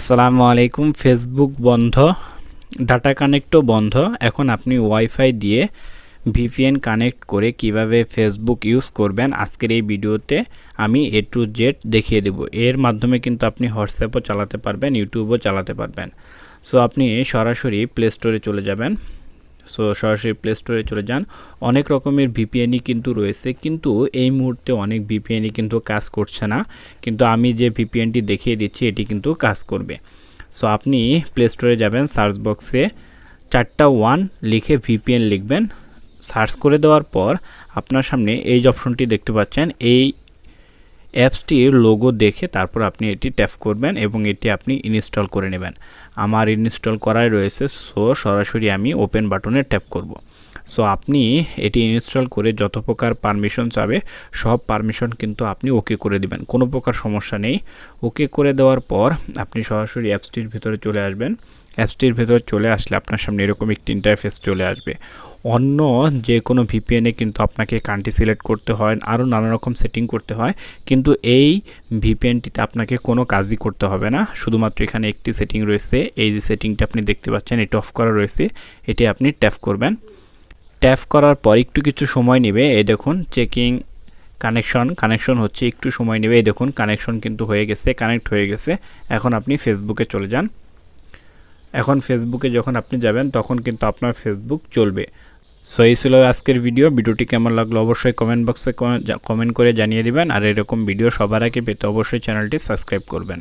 আসসালামু আলাইকুম ফেসবুক বন্ধ ডাটা কানেক্টও বন্ধ। এখন আপনি ওয়াইফাই দিয়ে ভিপিএন কানেক্ট করে কীভাবে ফেসবুক ইউজ করবেন আজকের এই ভিডিওতে আমি এ টু জেড দেখিয়ে দেব। এর মাধ্যমে কিন্তু আপনি হোয়াটসঅ্যাপও চালাতে পারবেন ইউটিউবও চালাতে পারবেন। সো আপনি সরাসরি প্লে স্টোরে চলে যাবেন। সো সরাসরি প্লে স্টোরে চলে যান। অনেক রকমের ভিপিএনই কিন্তু রয়েছে, কিন্তু এই মুহূর্তে অনেক ভিপিএনই কিন্তু কাজ করছে না। কিন্তু আমি যে ভিপিএনটি দেখিয়ে দিচ্ছি, এটি কিন্তু কাজ করবে। সো আপনি প্লে স্টোরে যাবেন, সার্চ বক্সে চারটা ওয়ান লিখে ভিপিএন লিখবেন। সার্চ করে দেওয়ার পর আপনার সামনে এই যে অপশনটি দেখতে পাচ্ছেন, এই অ্যাপসটির লোগো দেখে তারপর আপনি এটি ট্যাপ করবেন এবং এটি আপনি ইনস্টল করে নেবেন। আমার ইনস্টল করাই রয়েছে সো সরাসরি আমি ওপেন বাটনে ট্যাপ করব। সো আপনি এটি ইনস্টল করে যত প্রকার পারমিশন চাবে, সব পারমিশন কিন্তু আপনি ওকে করে দিবেন, কোনো প্রকার সমস্যা নেই। ওকে করে দেওয়ার পর আপনি সরাসরি অ্যাপসটির ভিতরে চলে আসবেন। অ্যাপসটির ভিতরে চলে আসলে আপনার সামনে এরকম একটি ইন্টারফেস চলে আসবে। অন্য যে কোনো ভিপিএনে কিন্তু আপনাকে কান্ট্রি সিলেক্ট করতে হয়, আরও নানা রকম সেটিং করতে হয়, কিন্তু এই ভিপিএনটিতে আপনাকে কোনো কাজই করতে হবে না। শুধুমাত্র এখানে একটি সেটিং রয়েছে, এই যে সেটিংটা আপনি দেখতে পাচ্ছেন, এটি অফ করা রয়েছে, এটি আপনি ট্যাপ করবেন। ট্যাপ করার পর একটু কিছু সময় নেবে, এই দেখুন চেকিং কানেকশন কানেকশন হচ্ছে একটু সময় নেবে, এই দেখুন কানেকশন কিন্তু হয়ে গেছে কানেক্ট হয়ে গেছে, এখন আপনি ফেসবুকে চলে যান। এখন ফেসবুকে যখন আপনি যাবেন, তখন কিন্তু আপনার ফেসবুক চলবে। সো এই ছিল আজকের ভিডিও ভিডিওটি কেমন লাগল অবশ্যই কমেন্ট বক্সে কমেন্ট করে জানিয়ে দিবেন। আর এরকম ভিডিও সবার আগে পেতে অবশ্যই চ্যানেলটি সাবস্ক্রাইব করবেন।